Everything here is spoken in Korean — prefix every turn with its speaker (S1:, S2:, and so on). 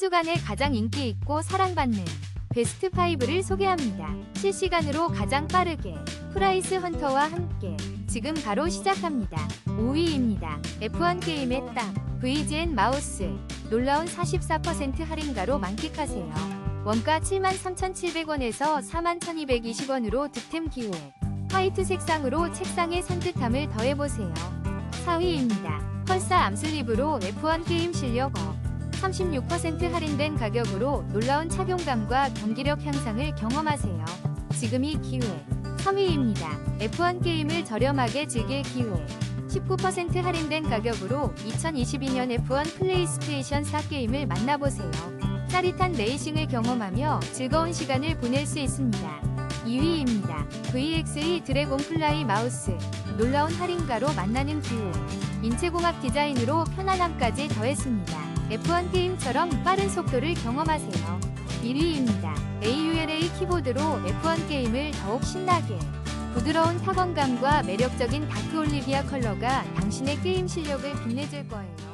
S1: 주간에 가장 인기 있고 사랑받는 베스트 5를 소개합니다. 실시간으로 가장 빠르게 프라이스 헌터와 함께 지금 바로 시작합니다. 5위입니다. F1 게임의 땅 VGN 마우스 놀라운 44% 할인가로 만끽하세요. 원가 73,700원에서 41,220원으로 득템 기회. 화이트 색상으로 책상의 산뜻함을 더해보세요. 4위입니다. 펄사 암슬립으로 F1 게임 실력 업. 36% 할인된 가격으로 놀라운 착용감과 경기력 향상을 경험하세요. 지금이 기회. 3위입니다. F1 게임을 저렴하게 즐길 기회. 19% 할인된 가격으로 2022년 F1 플레이스테이션 4 게임을 만나보세요. 짜릿한 레이싱을 경험하며 즐거운 시간을 보낼 수 있습니다. 2위입니다. VXE 드래곤 플라이 마우스. 놀라운 할인가로 만나는 기회. 인체공학 디자인으로 편안함까지 더했습니다. F1 게임처럼 빠른 속도를 경험하세요. 1위입니다. AULA 키보드로 F1 게임을 더욱 신나게. 부드러운 타건감과 매력적인 다크 올리비아 컬러가 당신의 게임 실력을 빛내줄 거예요.